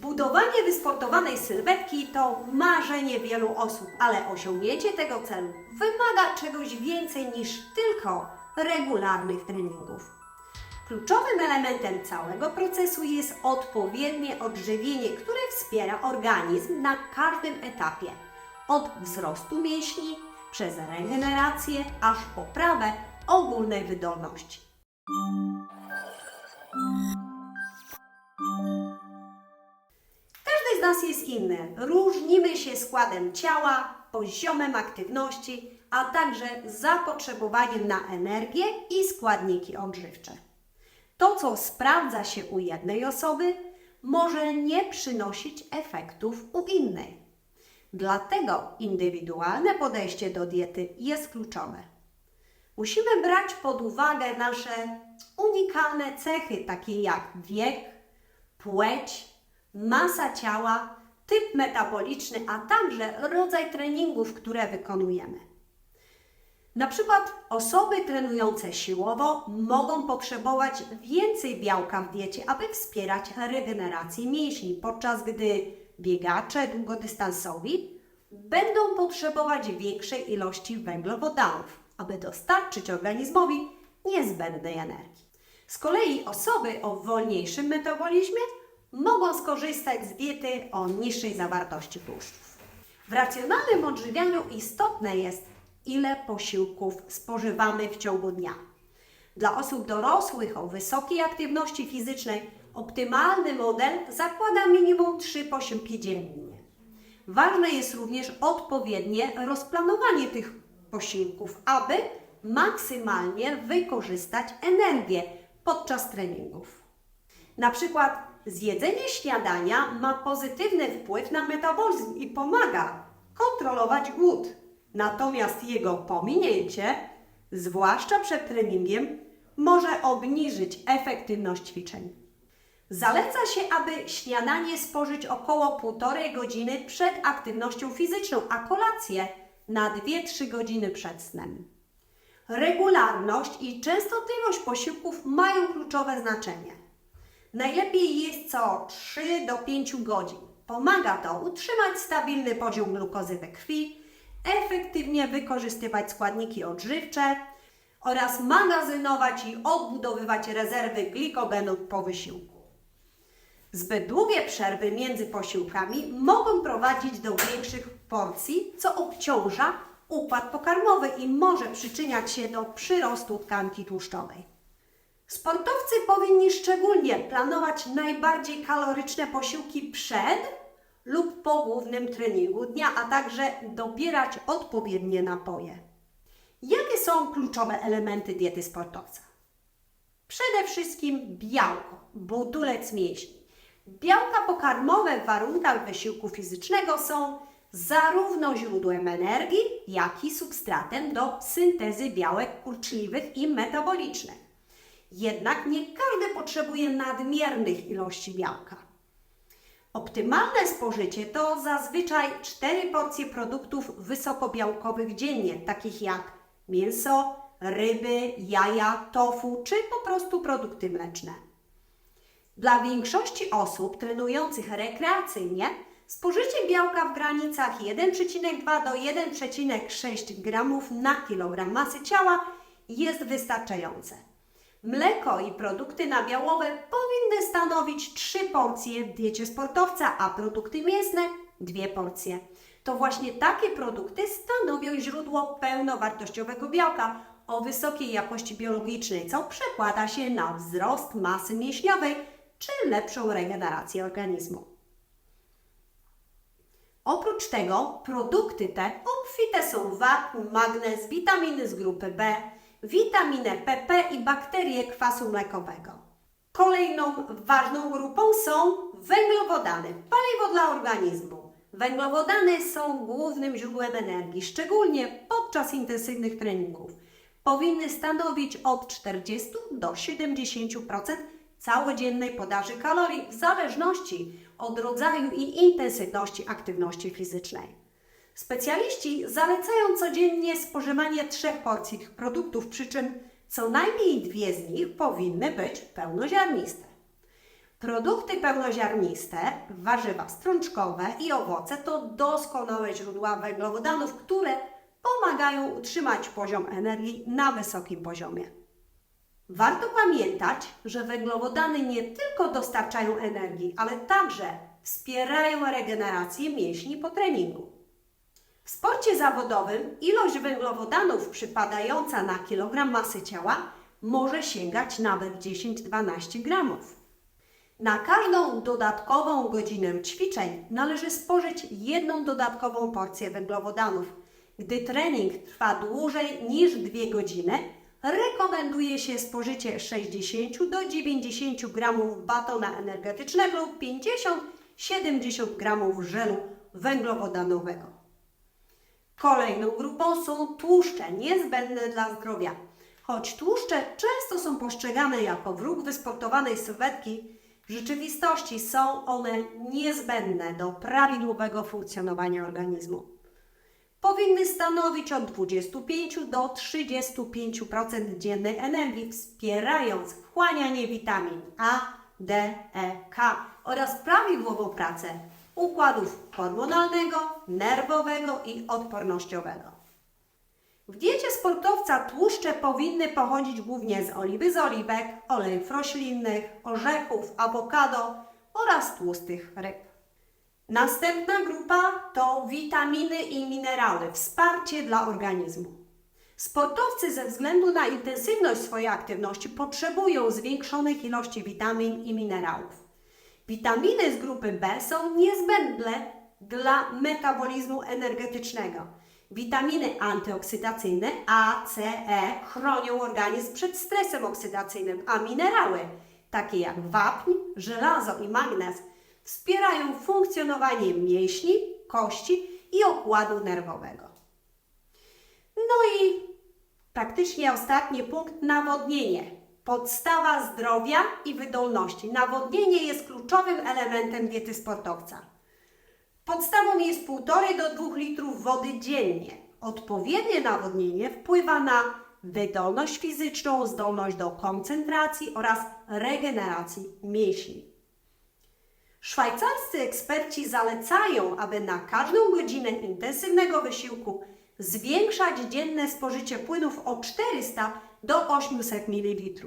Budowanie wysportowanej sylwetki to marzenie wielu osób, ale osiągnięcie tego celu wymaga czegoś więcej niż tylko regularnych treningów. Kluczowym elementem całego procesu jest odpowiednie odżywienie, które wspiera organizm na każdym etapie, od wzrostu mięśni przez regenerację aż poprawę ogólnej wydolności. Nas jest inny. Różnimy się składem ciała, poziomem aktywności, a także zapotrzebowaniem na energię i składniki odżywcze. To, co sprawdza się u jednej osoby, może nie przynosić efektów u innej. Dlatego indywidualne podejście do diety jest kluczowe. Musimy brać pod uwagę nasze unikalne cechy, takie jak wiek, płeć, masa ciała, typ metaboliczny, a także rodzaj treningów, które wykonujemy. Na przykład osoby trenujące siłowo mogą potrzebować więcej białka w diecie, aby wspierać regenerację mięśni, podczas gdy biegacze długodystansowi będą potrzebować większej ilości węglowodanów, aby dostarczyć organizmowi niezbędnej energii. Z kolei osoby o wolniejszym metabolizmie mogą skorzystać z diety o niższej zawartości tłuszczów. W racjonalnym odżywianiu istotne jest, ile posiłków spożywamy w ciągu dnia. Dla osób dorosłych o wysokiej aktywności fizycznej optymalny model zakłada minimum 3 posiłki dziennie. Ważne jest również odpowiednie rozplanowanie tych posiłków, aby maksymalnie wykorzystać energię podczas treningów. Na przykład zjedzenie śniadania ma pozytywny wpływ na metabolizm i pomaga kontrolować głód. Natomiast jego pominięcie, zwłaszcza przed treningiem, może obniżyć efektywność ćwiczeń. Zaleca się, aby śniadanie spożyć około 1,5 godziny przed aktywnością fizyczną, a kolację na 2-3 godziny przed snem. Regularność i częstotliwość posiłków mają kluczowe znaczenie. Najlepiej jeść co 3 do 5 godzin. Pomaga to utrzymać stabilny poziom glukozy we krwi, efektywnie wykorzystywać składniki odżywcze oraz magazynować i odbudowywać rezerwy glikogenu po wysiłku. Zbyt długie przerwy między posiłkami mogą prowadzić do większych porcji, co obciąża układ pokarmowy i może przyczyniać się do przyrostu tkanki tłuszczowej. Sportowcy powinni szczególnie planować najbardziej kaloryczne posiłki przed lub po głównym treningu dnia, a także dobierać odpowiednie napoje. Jakie są kluczowe elementy diety sportowca? Przede wszystkim białko, budulec mięśni. Białka pokarmowe w warunkach wysiłku fizycznego są zarówno źródłem energii, jak i substratem do syntezy białek kurczliwych i metabolicznych. Jednak nie każdy potrzebuje nadmiernych ilości białka. Optymalne spożycie to zazwyczaj 4 porcje produktów wysokobiałkowych dziennie, takich jak mięso, ryby, jaja, tofu czy po prostu produkty mleczne. Dla większości osób trenujących rekreacyjnie spożycie białka w granicach 1,2 do 1,6 g na kilogram masy ciała jest wystarczające. Mleko i produkty nabiałowe powinny stanowić 3 porcje w diecie sportowca, a produkty mięsne 2 porcje. To właśnie takie produkty stanowią źródło pełnowartościowego białka o wysokiej jakości biologicznej, co przekłada się na wzrost masy mięśniowej czy lepszą regenerację organizmu. Oprócz tego produkty te obfite są w wapń, magnez, witaminy z grupy B, witaminę PP i bakterie kwasu mlekowego. Kolejną ważną grupą są węglowodany, paliwo dla organizmu. Węglowodany są głównym źródłem energii, szczególnie podczas intensywnych treningów. Powinny stanowić od 40 do 70% całodziennej podaży kalorii w zależności od rodzaju i intensywności aktywności fizycznej. Specjaliści zalecają codziennie spożywanie trzech porcji tych produktów, przy czym co najmniej dwie z nich powinny być pełnoziarniste. Produkty pełnoziarniste, warzywa strączkowe i owoce to doskonałe źródła węglowodanów, które pomagają utrzymać poziom energii na wysokim poziomie. Warto pamiętać, że węglowodany nie tylko dostarczają energii, ale także wspierają regenerację mięśni po treningu. W sporcie zawodowym ilość węglowodanów przypadająca na kilogram masy ciała może sięgać nawet 10-12 gramów. Na każdą dodatkową godzinę ćwiczeń należy spożyć jedną dodatkową porcję węglowodanów. Gdy trening trwa dłużej niż 2 godziny, rekomenduje się spożycie 60 do 90 gramów batona energetycznego lub 50-70 gramów żelu węglowodanowego. Kolejną grupą są tłuszcze niezbędne dla zdrowia. Choć tłuszcze często są postrzegane jako wróg wysportowanej sylwetki, w rzeczywistości są one niezbędne do prawidłowego funkcjonowania organizmu. Powinny stanowić od 25 do 35% dziennej energii, wspierając wchłanianie witamin A, D, E, K oraz prawidłową pracę układów hormonalnego, nerwowego i odpornościowego. W diecie sportowca tłuszcze powinny pochodzić głównie z oliwy z oliwek, olejów roślinnych, orzechów, awokado oraz tłustych ryb. Następna grupa to witaminy i minerały, wsparcie dla organizmu. Sportowcy ze względu na intensywność swojej aktywności potrzebują zwiększonych ilości witamin i minerałów. Witaminy z grupy B są niezbędne dla metabolizmu energetycznego. Witaminy antyoksydacyjne A, C, E chronią organizm przed stresem oksydacyjnym, a minerały, takie jak wapń, żelazo i magnez, wspierają funkcjonowanie mięśni, kości i układu nerwowego. No i praktycznie ostatni punkt nawodnienie. Podstawa zdrowia i wydolności. Nawodnienie jest kluczowym elementem diety sportowca. Podstawą jest 1,5 do 2 litrów wody dziennie. Odpowiednie nawodnienie wpływa na wydolność fizyczną, zdolność do koncentracji oraz regeneracji mięśni. Szwajcarscy eksperci zalecają, aby na każdą godzinę intensywnego wysiłku zwiększać dzienne spożycie płynów o 400 do 800 ml.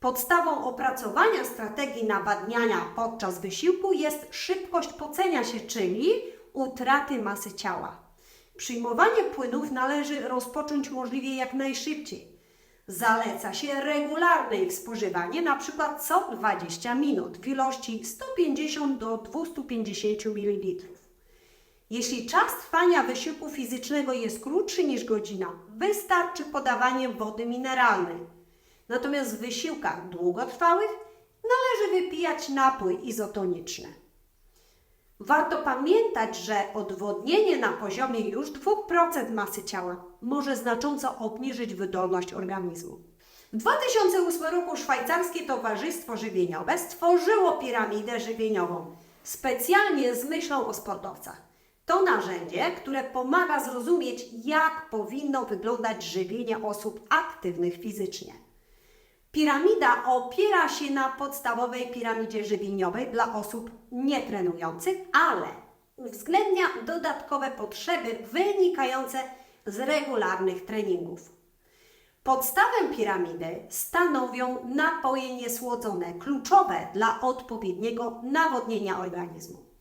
Podstawą opracowania strategii nawadniania podczas wysiłku jest szybkość pocenia się, czyli utraty masy ciała. Przyjmowanie płynów należy rozpocząć możliwie jak najszybciej. Zaleca się regularne ich spożywanie, np. co 20 minut w ilości 150 do 250 ml. Jeśli czas trwania wysiłku fizycznego jest krótszy niż godzina, wystarczy podawanie wody mineralnej. Natomiast w wysiłkach długotrwałych należy wypijać napój izotoniczny. Warto pamiętać, że odwodnienie na poziomie już 2% masy ciała może znacząco obniżyć wydolność organizmu. W 2008 roku Szwajcarskie Towarzystwo Żywieniowe stworzyło piramidę żywieniową specjalnie z myślą o sportowcach. To narzędzie, które pomaga zrozumieć, jak powinno wyglądać żywienie osób aktywnych fizycznie. Piramida opiera się na podstawowej piramidzie żywieniowej dla osób nietrenujących, ale uwzględnia dodatkowe potrzeby wynikające z regularnych treningów. Podstawę piramidy stanowią napoje niesłodzone, kluczowe dla odpowiedniego nawodnienia organizmu.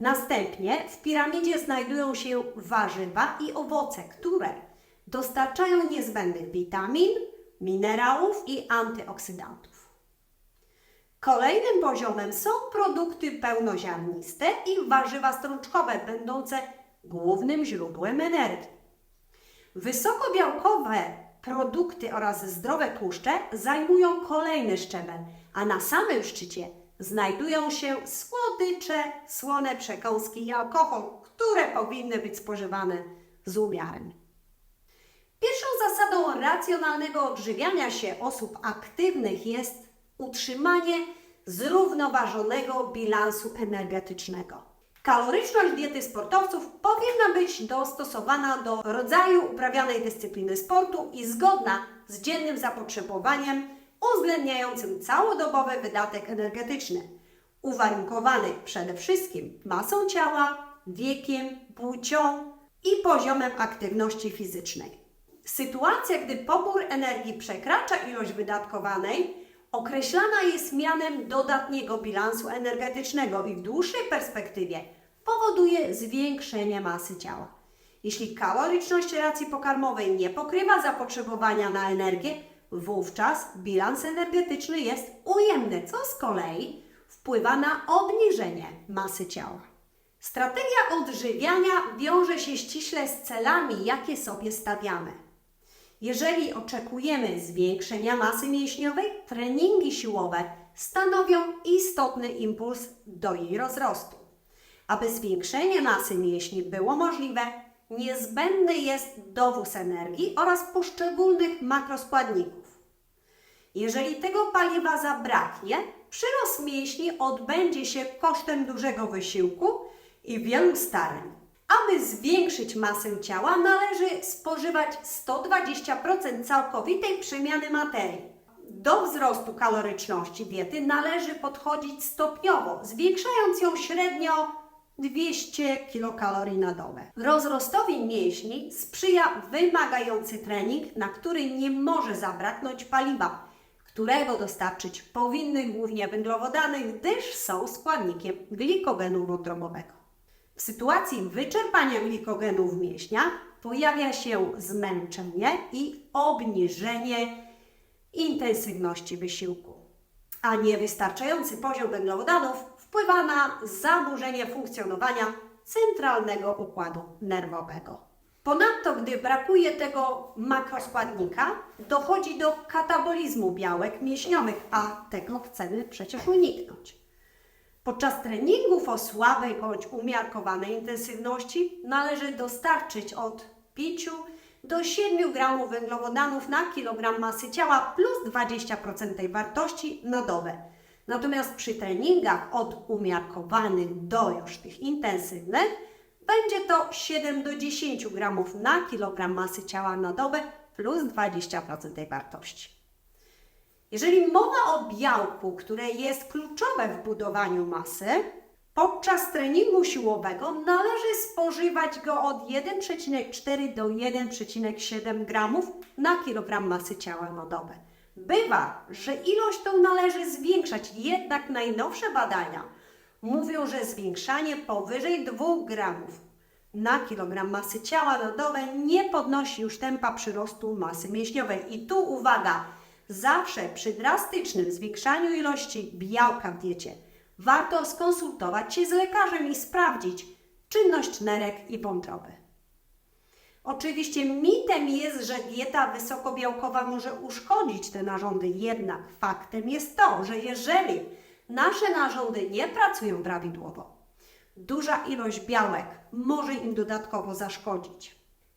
Następnie w piramidzie znajdują się warzywa i owoce, które dostarczają niezbędnych witamin, minerałów i antyoksydantów. Kolejnym poziomem są produkty pełnoziarniste i warzywa strączkowe, będące głównym źródłem energii. Wysokobiałkowe produkty oraz zdrowe tłuszcze zajmują kolejny szczebel, a na samym szczycie znajdują się słodycze, słone przekąski i alkohol, które powinny być spożywane z umiarem. Pierwszą zasadą racjonalnego odżywiania się osób aktywnych jest utrzymanie zrównoważonego bilansu energetycznego. Kaloryczność diety sportowców powinna być dostosowana do rodzaju uprawianej dyscypliny sportu i zgodna z dziennym zapotrzebowaniem uwzględniającym całodobowy wydatek energetyczny, uwarunkowany przede wszystkim masą ciała, wiekiem, płcią i poziomem aktywności fizycznej. Sytuacja, gdy pobór energii przekracza ilość wydatkowanej, określana jest mianem dodatniego bilansu energetycznego i w dłuższej perspektywie powoduje zwiększenie masy ciała. Jeśli kaloryczność racji pokarmowej nie pokrywa zapotrzebowania na energię, wówczas bilans energetyczny jest ujemny, co z kolei wpływa na obniżenie masy ciała. Strategia odżywiania wiąże się ściśle z celami, jakie sobie stawiamy. Jeżeli oczekujemy zwiększenia masy mięśniowej, treningi siłowe stanowią istotny impuls do jej rozrostu. Aby zwiększenie masy mięśni było możliwe, niezbędny jest dowóz energii oraz poszczególnych makroskładników. Jeżeli tego paliwa zabraknie, przyrost mięśni odbędzie się kosztem dużego wysiłku i wielu starań. Aby zwiększyć masę ciała, należy spożywać 120% całkowitej przemiany materii. Do wzrostu kaloryczności diety należy podchodzić stopniowo, zwiększając ją średnio 200 kilokalorii na dobę. Rozrostowi mięśni sprzyja wymagający trening, na który nie może zabraknąć paliwa, którego dostarczyć powinny głównie węglowodany, gdyż są składnikiem glikogenu wątrobowego. W sytuacji wyczerpania glikogenu w mięśniach pojawia się zmęczenie i obniżenie intensywności wysiłku, a niewystarczający poziom węglowodanów wpływa na zaburzenie funkcjonowania centralnego układu nerwowego. Ponadto, gdy brakuje tego makroskładnika, dochodzi do katabolizmu białek mięśniowych, a tego chcemy przecież uniknąć. Podczas treningów o słabej bądź umiarkowanej intensywności należy dostarczyć od 5 do 7 gramów węglowodanów na kilogram masy ciała plus 20% tej wartości na dobę. Natomiast przy treningach od umiarkowanych do już tych intensywnych będzie to 7 do 10 gramów na kilogram masy ciała na dobę plus 20% tej wartości. Jeżeli mowa o białku, które jest kluczowe w budowaniu masy, podczas treningu siłowego należy spożywać go od 1,4 do 1,7 gramów na kilogram masy ciała na dobę. Bywa, że ilość tą należy zwiększać, jednak najnowsze badania mówią, że zwiększanie powyżej 2 gramów na kilogram masy ciała na nie podnosi już tempa przyrostu masy mięśniowej. I tu uwaga, zawsze przy drastycznym zwiększaniu ilości białka w diecie warto skonsultować się z lekarzem i sprawdzić czynność nerek i wątroby. Oczywiście mitem jest, że dieta wysokobiałkowa może uszkodzić te narządy, jednak faktem jest to, że jeżeli nasze narządy nie pracują prawidłowo, duża ilość białek może im dodatkowo zaszkodzić.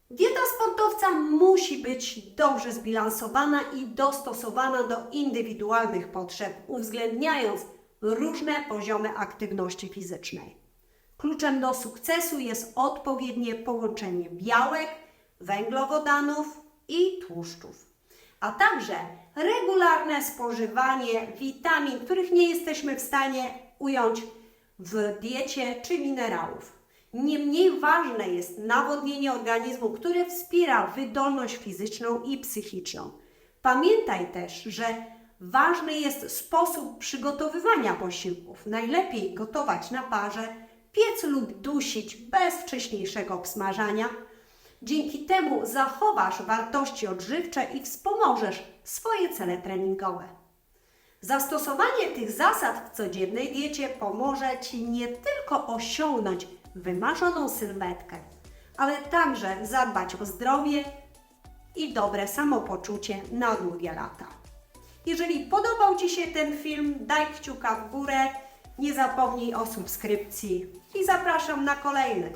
Dieta sportowca musi być dobrze zbilansowana i dostosowana do indywidualnych potrzeb, uwzględniając różne poziomy aktywności fizycznej. Kluczem do sukcesu jest odpowiednie połączenie białek, węglowodanów i tłuszczów, a także regularne spożywanie witamin, których nie jesteśmy w stanie ująć w diecie czy minerałów. Niemniej ważne jest nawodnienie organizmu, które wspiera wydolność fizyczną i psychiczną. Pamiętaj też, że ważny jest sposób przygotowywania posiłków. Najlepiej gotować na parze, piec lub dusić bez wcześniejszego obsmażania. Dzięki temu zachowasz wartości odżywcze i wspomożesz swoje cele treningowe. Zastosowanie tych zasad w codziennej diecie pomoże Ci nie tylko osiągnąć wymarzoną sylwetkę, ale także zadbać o zdrowie i dobre samopoczucie na długie lata. Jeżeli podobał Ci się ten film, daj kciuka w górę, nie zapomnij o subskrypcji i zapraszam na kolejny.